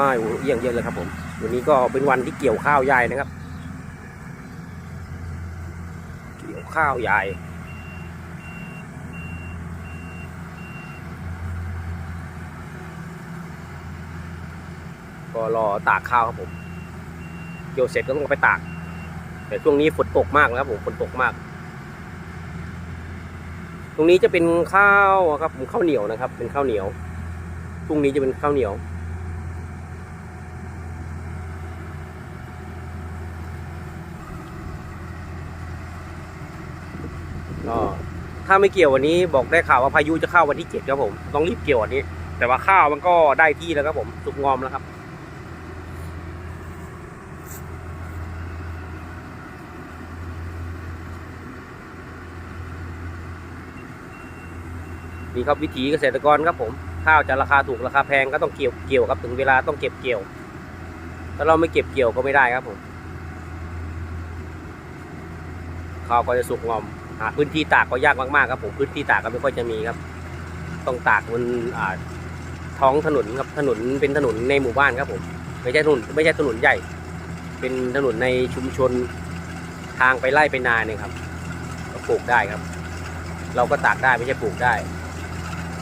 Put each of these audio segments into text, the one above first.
มาอยู่เยี่ยงเยอะเลยครับผม วันนี้ก็เป็นวันที่เกี่ยวข้าวใหญ่นะครับ เกี่ยวข้าวใหญ่ ก็รอตากข้าวครับผม เกี่ยวเสร็จก็ต้องไปตาก แต่ช่วงนี้ฝนตกมากนะครับผม ฝนตกมาก ตรงนี้จะเป็นข้าวครับผมข้าวเหนียวนะครับ เป็นข้าวเหนียว พรุ่งนี้จะเป็นข้าวเหนียว ก็ถ้าไม่เกี่ยววันนี้บอกได้ข่าวว่าพายุจะเข้าวันที่เจ็ดครับผม ต้องรีบเกี่ยววันนี้ แต่ว่าข้าวมันก็ได้ที่แล้วครับผมสุกงอมแล้วครับ นี่ครับวิถีเกษตรกรครับผม ข้าวจะราคาถูกราคาแพงก็ต้องเกี่ยวเกี่ยวครับถึงเวลาต้องเก็บเกี่ยว ถ้าเราไม่เก็บเกี่ยวก็ไม่ได้ครับผมข้าวก็จะสุกงอม หาพื้นที่ตากก็ยากมากๆครับผมพื้นที่ตากก็ไม่ค่อยจะมีครับ ต้องตากบนท้องถนนครับถนนเป็นถนนในหมู่บ้านครับผมไม่ใช่ถนนไม่ใช่ถนนใหญ่ เป็นถนนในชุมชนทางไปไล่ไปนาเนี่ยครับก็ปลูกได้ครับ เราก็ตากได้ไม่ใช่ปลูกได้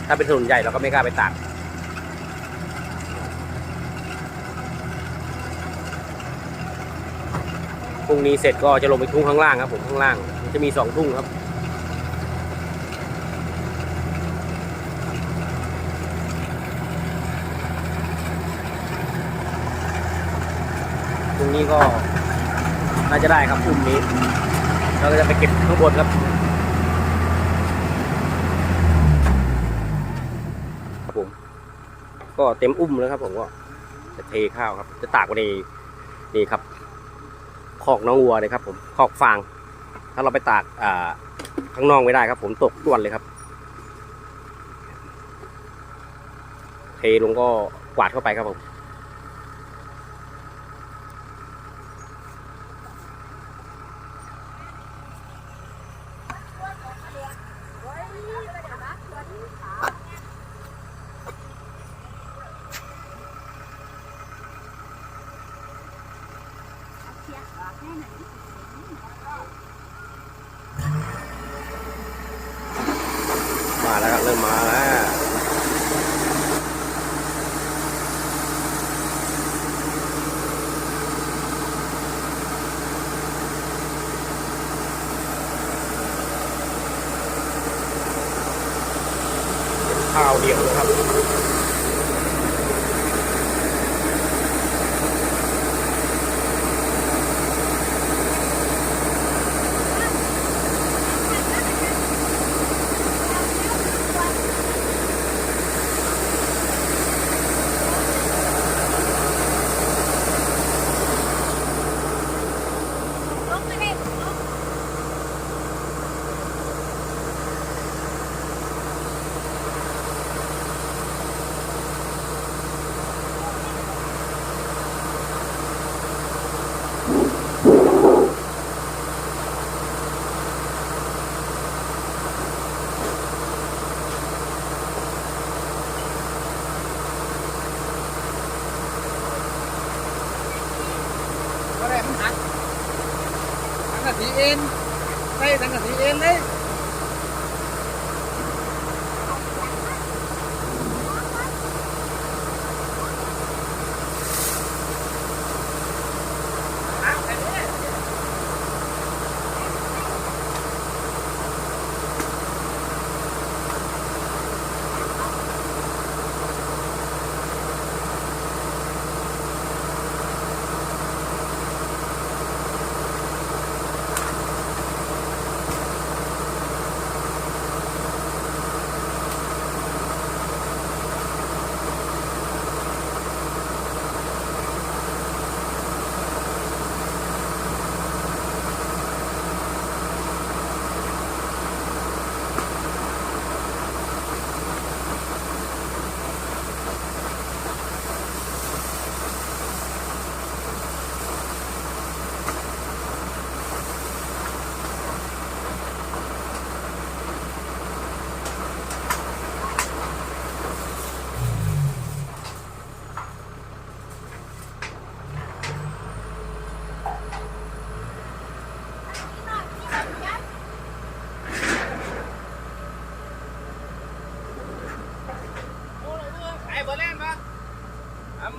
ถ้าเป็นถนนใหญ่เราก็ไม่กล้าไปตากพรุ่งนี้เสร็จก็จะลงไปทุ่งข้างล่างครับผมข้างล่าง จะมีสองทุ่งครับ ตรงนี้ก็น่าจะได้ครับพรุ่งนี้ เราก็จะไปเก็บข้างบนครับครับผมก็เต็มอุ้มแล้วครับผมก็จะเทข้าวครับ จะตากไว้ในนี่ครับคอกน้องวัวเลยครับผมคอกฟาง ถ้าเราไปตากข้างนอกไม่ได้ครับ ผมตกต้วนเลยครับ เทลงก็กวาดเข้าไปครับผม มาแล้วครับเริ่มมาแล้วข้าวเดียวเลยครับ เอ็นใส่ทั้งกะทิเอ็นเลย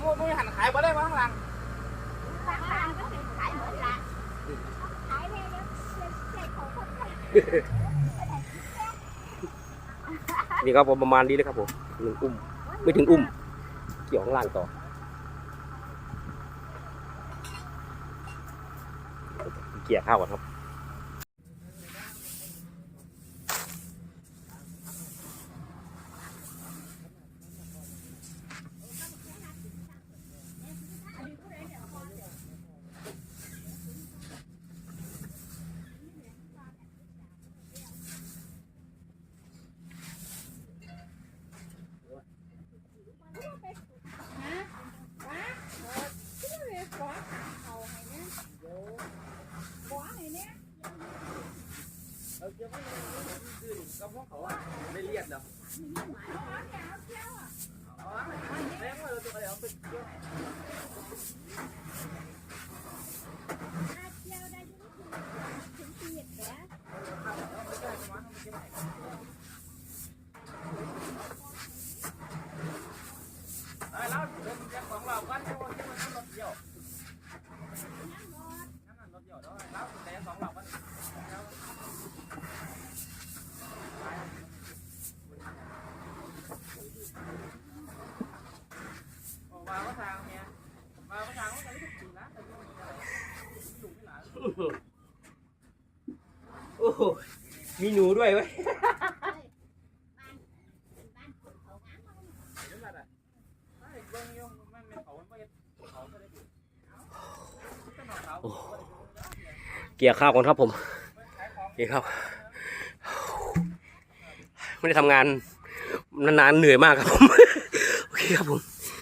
มูมูหันขายบ่ได้มาข้างหลังบ้านก็เป็นขายหมดละขายเลยแล้วเจ๊ของนนี่ครับผมประมาณนี้เลยครับผมหนึ่งอุ้ม ไม่ถึงอุ้ม เกี่ยวข้างล่างต่อเกี่ยข้าวก่อนครับ ไม่เลียดหรอแล้วเดินจากของเรากันที่มันที่มันรถเดียวนั่นรถเดียวด้วยแล้วแต่ของเรากันมาก็ทางเนี่ยมาก็ทางก็จะไม่ถูกนะแต่ยังไม่ได้ถูกไม่หลาย โอ้โหมีหนูด้วยเว้ยเดี๋ยรไม่เบิ่งยงมันเป็นเขามันไม่เขาไม่ได้ถูกต้องเขาเกี่ยข้าวก่อนครับผมเกี่ยข้าวไม่ได้ทำงานนานๆเหนื่อยมากครับผม โอเคครับผม